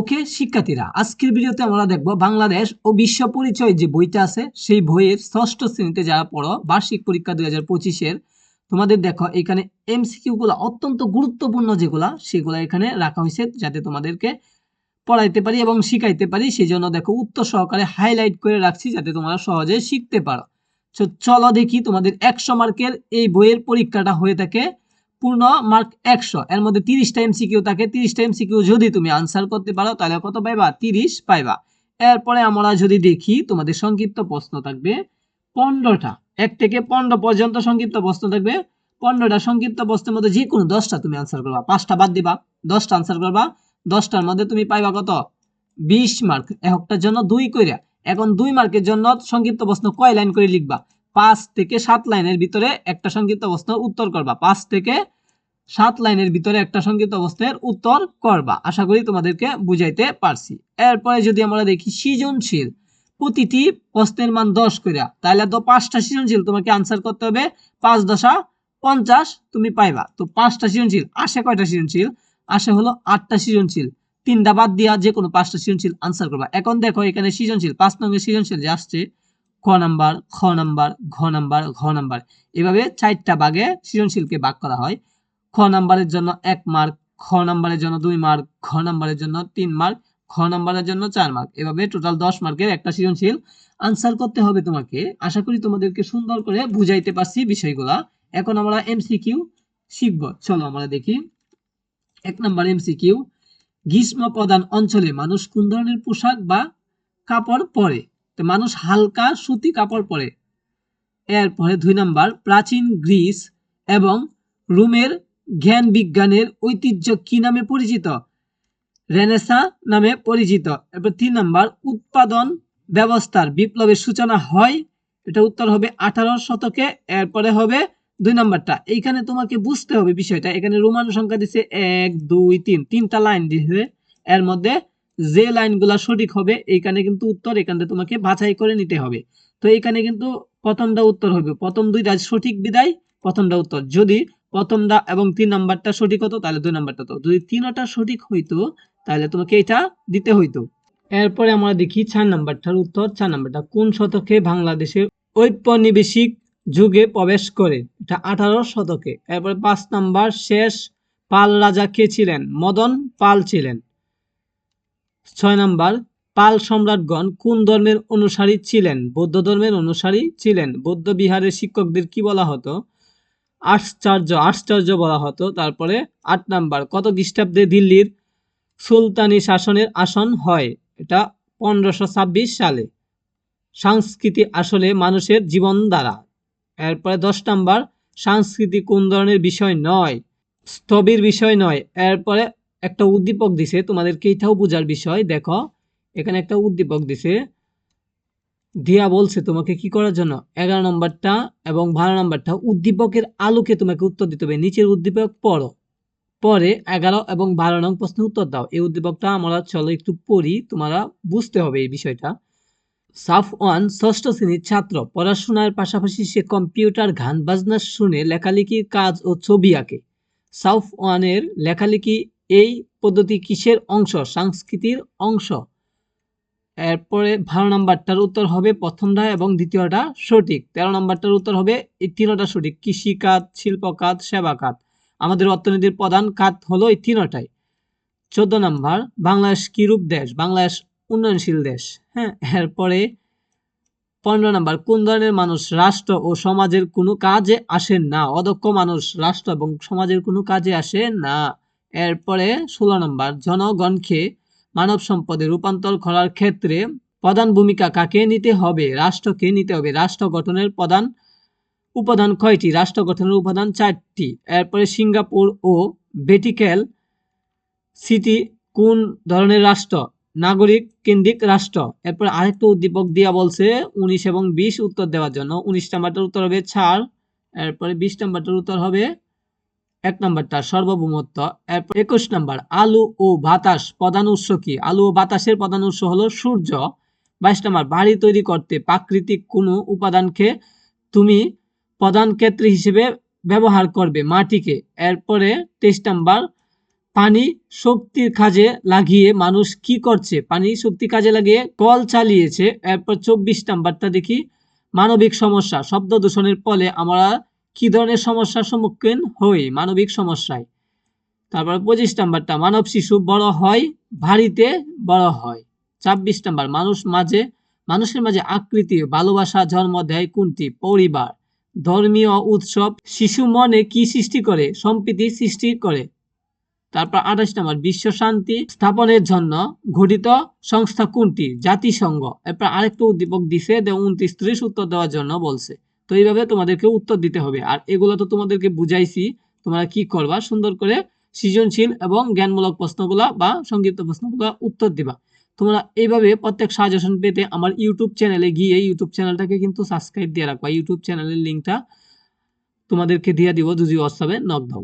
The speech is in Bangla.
ওকে, শিক্ষার্থীরা, আজকের ভিডিওতে আমরা দেখব বাংলাদেশ ও বিশ্ব পরিচয় যে বইটা আছে, সেই বইয়ের ষষ্ঠ শ্রেণীতে যারা পড়ো, বার্ষিক পরীক্ষা দুই হাজার পঁচিশের, তোমাদের দেখো এখানে এমসিকিউ গুলো অত্যন্ত গুরুত্বপূর্ণ যেগুলা, সেগুলো এখানে রাখা হয়েছে যাতে তোমাদেরকে পড়াইতে পারি এবং শিখাইতে পারি। সেই জন্য দেখো উত্তর সহকারে হাইলাইট করে রাখছি যাতে তোমরা সহজে শিখতে পারো। চলো দেখি তোমাদের একশো মার্কের এই বইয়ের পরীক্ষাটা হয়ে থাকে। পূর্ণ মার্ক একশো। এর মধ্যে তিরিশটা এমসিকিউ থাকে। তিরিশটা এমসিকিউ যদি তুমি আনসার করতে পারো, তাহলে কত পাইবা? তিরিশ পাইবা। এরপরে আমরা যদি দেখি, তোমাদের সংক্ষিপ্ত প্রশ্ন থাকবে পনেরোটা। এক থেকে পনেরো পর্যন্ত সংক্ষিপ্ত প্রশ্ন থাকবে। পনেরোটা সংক্ষিপ্ত প্রশ্নের মধ্যে যে কোনো দশটা তুমি আনসার করবা। পাঁচটা বাদ দিবা, দশটা আনসার করবা। দশটার মধ্যে তুমি পাইবা কত? বিশ মার্ক একটার জন্য দুই কইরা। এখন দুই মার্কের জন্য সংক্ষিপ্ত প্রশ্ন কয় লাইন করে লিখবা? পাঁচ থেকে সাত লাইনের ভিতরে একটা সংক্ষিপ্ত প্রশ্ন উত্তর করবা। পাঁচ থেকে সাত লাইনের ভিতরে একটা সংক্ষিপ্ত প্রশ্নের উত্তর করবা। আশা করি তোমাদেরকে বুঝাইতে পারছি। এরপরে যদি আমরা দেখি সৃজনশীল, প্রতিটি প্রশ্নের মান দশ করিয়া তাহলে তো পাঁচটা সৃজনশীল তোমাকে আনসার করতে হবে। পাঁচ দশা পঞ্চাশ তুমি পাইবা। তো পাঁচটা সৃজনশীল, আসে কয়টা সৃজনশীল? আসে হলো আটটা সৃজনশীল। তিনটা বাদ দিয়া যে কোনো পাঁচটা সৃজনশীল আনসার করবা। এখন দেখো এখানে সৃজনশীল, পাঁচ নম্বরের সৃজনশীল যে আসছে ক নাম্বার, খ নাম্বার, ঘ নাম্বার ঘ নাম্বার। এভাবে চারটা ভাগে সৃজনশীলকে ভাগ করা হয়। খ নাম্বারের জন্য এক মার্ক, খ নাম্বারের জন্য দুই মার্ক ঘ নাম্বারের জন্য তিন মার্ক, খ নাম্বারের জন্য চার মার্ক। এভাবে টোটাল দশ মার্কের একটা সৃজনশীল আনসার করতে হবে তোমাকে। আশা করি তোমাদেরকে সুন্দর করে বুঝাইতে পারছি বিষয়গুলা। এখন আমরা এমসিকিউ শিখব। চলো আমরা দেখি। এক নাম্বার এমসিকিউ গ্রীষ্ম প্রধান অঞ্চলে মানুষ কোন ধরনের পোশাক বা কাপড় পরে? তো মানুষ হালকা সুতি কাপড় পরে। এরপরে দুই নাম্বার, প্রাচীন গ্রিস এবং রোমের জ্ঞান বিজ্ঞানের ঐতিহ্য কি নামে পরিচিত? রেনেসা নামে পরিচিত। এরপর তিন নাম্বার, উৎপাদন ব্যবস্থার বিপ্লবের সূচনা হয়। এটা উত্তর হবে আঠারো শতকে, এরপরে হবে দুই নাম্বারটা। এইখানে তোমাকে বুঝতে হবে বিষয়টা। এখানে রোমান সংখ্যা দিছে এক, দুই, তিন, তিনটা লাইন দিছে। এর মধ্যে যে লাইনগুলা সঠিক হবে, এইখানে কিন্তু উত্তর, এখান তোমাকে বাছাই করে নিতে হবে। তো এখানে কিন্তু প্রথমটা উত্তর হবে। প্রথম দুইটা সঠিক বিদায়, প্রথমটা উত্তর। যদি প্রথমটা এবং তিন নাম্বারটা সঠিক হতো, তাহলে দুই নাম্বারটা তো যদি তিনটা সঠিক হইতো, তাহলে তোমাকে এটা দিতে হইতো। এরপরে আমরা দেখি চার নাম্বারটার উত্তর। চার নাম্বারটা, কোন শতকে বাংলাদেশে ঔপনিবেশিক যুগে প্রবেশ করে? এটা আঠারো শতকে। এরপরে পাঁচ নাম্বার, শেষ, পাল রাজা কে ছিলেন? মদন পাল ছিলেন। ছয় নম্বর, পাল সম্রাটগণ কোন ধর্মের অনুসারী ছিলেন? বৌদ্ধ ধর্মের অনুসারী ছিলেন। বৌদ্ধ বিহারের শিক্ষকদের কি বলা হতো? আশ্চর্য আশ্চর্য বলা হতো। তারপরে আট নাম্বার, কত খ্রিস্টাব্দে দিল্লির সুলতানি শাসনের আসন হয়? এটা পনেরোশো ছাব্বিশ সালে। সংস্কৃতি আসলে মানুষের জীবন দ্বারা। এরপরে দশ নাম্বার সংস্কৃতি কোন ধরনের বিষয় নয়? স্থবির বিষয় নয়। এরপরে একটা উদ্দীপক দিছে, তোমাদেরকে এটাও বোঝার বিষয়, দেখো, এখানে একটা উদ্দীপক দিছে, দিয়া বলছে তোমাকে কি করার জন্য? এগারো নম্বরটা এবং বারো নম্বরটা, উদ্দীপকের আলোকে তোমাকে উত্তর দিতে হবে, নিচের উদ্দীপক পড়ো, পরে এগারো এবং বারো নং প্রশ্নের উত্তর দাও, এই উদ্দীপকটা আমরা চলো একটু পড়ি, তোমরা বুঝতে হবে এই বিষয়টা। সাফ ওয়ান, ষষ্ঠ শ্রেণির ছাত্র, পড়াশোনার পাশাপাশি সে কম্পিউটার গান, বাজনা শুনে লেখালেখির কাজ ও ছবি আঁকে। সাউফ ওয়ানের লেখালেখি এই পদ্ধতি কিসের অংশ? সংস্কৃতির অংশ। এরপরে বারো নাম্বারটার উত্তর হবে প্রথমটা এবং দ্বিতীয়টা সঠিক। তেরো নাম্বারটার উত্তর হবে, এই তিনোটা সঠিক। কৃষি খাত শিল্প খাত সেবা খাত আমাদের অর্থনীতির প্রধান খাত হলো এই তিনোটাই। চোদ্দ নাম্বার, বাংলাদেশ কি রূপ দেশ? বাংলাদেশ উন্নয়নশীল দেশ। হ্যাঁ এরপরে পনেরো নাম্বার, কোন ধরনের মানুষ রাষ্ট্র ও সমাজের কোনো কাজে আসেন না? অদক্ষ মানুষ রাষ্ট্র এবং সমাজের কোনো কাজে আসে না। এরপরে ষোলো নম্বর, জনগণকে মানব সম্পদে রূপান্তর করার ক্ষেত্রে প্রধান ভূমিকা কাকে নিতে হবে? রাষ্ট্রকে নিতে হবে। রাষ্ট্র গঠনের প্রধান উপাদান কয়টি? রাষ্ট্র গঠনের উপাদান চারটি। এরপরে সিঙ্গাপুর ও ভেটিক্যাল সিটি কোন ধরনের রাষ্ট্র? নাগরিক কেন্দ্রিক রাষ্ট্র। এরপর আরেকটা উদ্দীপক দিয়া বলছে, উনিশ এবং বিশ উত্তর দেওয়ার জন্য। উনিশ নাম্বারটার উত্তর হবে ছাড়। এরপরে বিশ নাম্বারটার উত্তর হবে এক নাম্বারটা সার্বভৌমত্ব, এরপর একুশ নাম্বার, আলু ও বাতাস প্রধান উৎস কি? আলু ও বাতাসের প্রধান উৎস হলো সূর্য। বাইশ নম্বর, বাড়ি তৈরি করতে প্রাকৃতিক কোনো উপাদানকে তুমি প্রধান ক্ষেত্র হিসেবে ব্যবহার করবে মাটিকে। এরপরে তেইশ নাম্বার, পানি শক্তির কাজে লাগিয়ে মানুষ কি করছে? পানি শক্তি কাজে লাগিয়ে কল চালিয়েছে। এরপর চব্বিশ নাম্বারটা দেখি, মানবিক সমস্যা, শব্দ দূষণের ফলে আমরা কি ধরনের সমস্যার সম্মুখীন হই? মানবিক সমস্যায়। তারপর পঁচিশ নাম্বারটা, মানব শিশু বড় হয়, ভারীতে বড় হয়। ছাব্বিশ নাম্বার, মানুষ মাঝে, মানুষের মাঝে আকৃতি, ভালোবাসা, জন্ম দেয় কোনটি? পরিবার, ধর্মীয় উৎসব, শিশু মনে কি সৃষ্টি করে? সম্প্রীতি সৃষ্টি করে। তারপর আঠাশ নম্বর, বিশ্ব শান্তি স্থাপনের জন্য গঠিত সংস্থা কোনটি? জাতিসংঘ। এরপর আরেকটা উদ্দীপক দিছে উনত্রিশ ত্রিশ উত্তর দেওয়ার জন্য বলছে। তো এইভাবে তোমাদেরকে উত্তর দিতে হবে। আর এগুলো তো তোমাদেরকে বুঝাইছি, তোমরা কি করবা? সুন্দর করে সৃজনশীল এবং জ্ঞানমূলক প্রশ্নগুলা বা সংক্ষিপ্ত প্রশ্নগুলো উত্তর দিবা। তোমরা এইভাবে প্রত্যেক সাজেশন পেতে আমার ইউটিউব চ্যানেলে গিয়ে ইউটিউব চ্যানেলটাকে কিন্তু সাবস্ক্রাইব দিয়ে রাখবা। ইউটিউব চ্যানেলের লিঙ্কটা তোমাদেরকে দিয়ে দিব যদি হোয়াটসঅ্যাপে নক দাও